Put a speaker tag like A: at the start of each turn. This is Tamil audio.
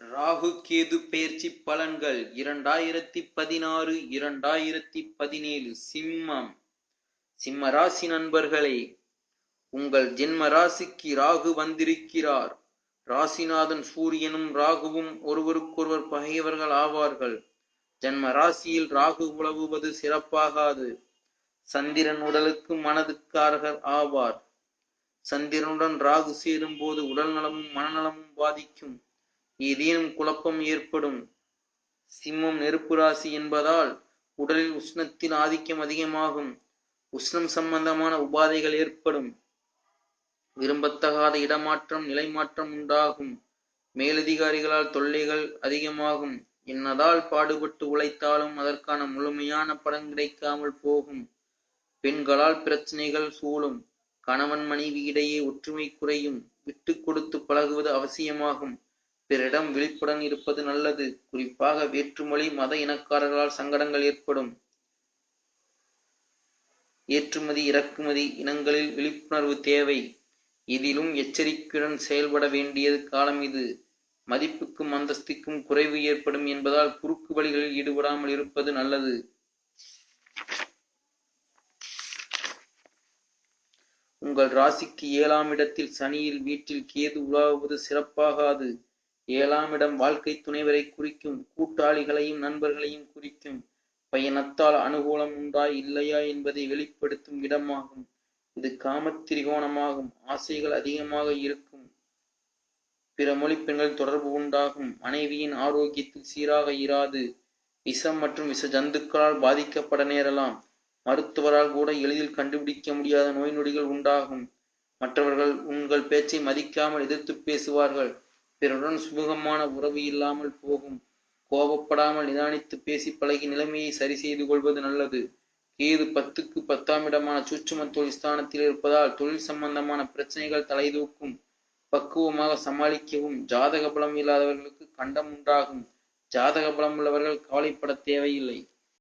A: ராகு கேது பெயர்ச்சி பலன்கள் இரண்டாயிரத்தி பதினாறு இரண்டாயிரத்தி பதினேழு. சிம்மம். சிம்ம ராசி நண்பர்களே உங்கள் ஜென்ம ராசிக்கு ராகு வந்திருக்கிறார். ராசிநாதன் சூரியனும் ராகுவும் ஒருவருக்கொருவர் பகையவர்கள் ஆவார்கள். ஜென்ம ராசியில் ராகு உழவுவது சிறப்பாகாது. சந்திரன் உடலுக்கு மனதுக்காரர்கள் ஆவார். சந்திரனுடன் ராகு சேரும் போது உடல் நலமும் மனநலமும் பாதிக்கும். ஏதேனும் குழப்பம் ஏற்படும். சிம்மம் நெருப்பு ராசி என்பதால் உடலில் உஷ்ணத்தின் ஆதிக்கம் அதிகமாகும். உஷ்ணம் சம்பந்தமான உபாதைகள் ஏற்படும். விரும்பத்தகாத இடமாற்றம் நிலைமாற்றம் உண்டாகும். மேலதிகாரிகளால் தொல்லைகள் அதிகமாகும். என்னதால் பாடுபட்டு உழைத்தாலும் அதற்கான முழுமையான பலன் கிடைக்காமல் போகும். பெண்களால் பிரச்சனைகள் சூழும். கணவன் மனைவி இடையே ஒற்றுமை குறையும். விட்டு கொடுத்து பழகுவது அவசியமாகும். பிறரிடம் விழிப்புடன் இருப்பது நல்லது. குறிப்பாக வேற்றுமொழி மத இனக்காரர்களால் சங்கடங்கள் ஏற்படும். ஏற்றுமதி இறக்குமதி இனங்களில் விழிப்புணர்வு தேவை. இதிலும் எச்சரிக்கையுடன் செயல்பட வேண்டியது காலம் இது. மதிப்புக்கும் அந்தஸ்திக்கும் குறைவு ஏற்படும் என்பதால் குறுக்கு வழிகளில் ஈடுபடாமல் இருப்பது நல்லது. உங்கள் ராசிக்கு ஏழாம் இடத்தில் சனியில் வீட்டில் கேது உலாவுவது சிறப்பாகாது. ஏழாம் இடம் வாழ்க்கை துணைவரை குறிக்கும் கூட்டாளிகளையும் நண்பர்களையும் குறிக்கும். பயணத்தால் அனுகூலம் உண்டா இல்லையா என்பதை வெளிப்படுத்தும் இடமாகும். இது காமத்திரிகோணமாகும் ஆசைகள் அதிகமாக இருக்கும். பிற மொழி பெண்கள் தொடர்பு உண்டாகும். மனைவியின் ஆரோக்கியத்தில் சீராக இராது. விஷம் மற்றும் விஷ ஜந்துக்களால் பாதிக்கப்பட நேரலாம். மருத்துவரால் கூட எளிதில் கண்டுபிடிக்க முடியாத நோய் நொடிகள் உண்டாகும். மற்றவர்கள் உங்கள் பேச்சை மதிக்காமல் எதிர்த்து பேசுவார்கள். பிறருடன் சுமூகமான உறவு இல்லாமல் போகும். கோபப்படாமல் நிதானித்து பேசி பழகி நிலைமையை சரி செய்து கொள்வது நல்லது. கேது பத்துக்கு பத்தாம் இடமான சூட்சும தொழில் ஸ்தானத்தில் இருப்பதால் தொழில் சம்பந்தமான பிரச்சனைகள் தலைதூக்கும் பக்குவமாக சமாளிக்கவும் ஜாதக பலம் இல்லாதவர்களுக்கு கண்டம் உண்டாகும். ஜாதக பலம் உள்ளவர்கள் கவலைப்பட தேவையில்லை.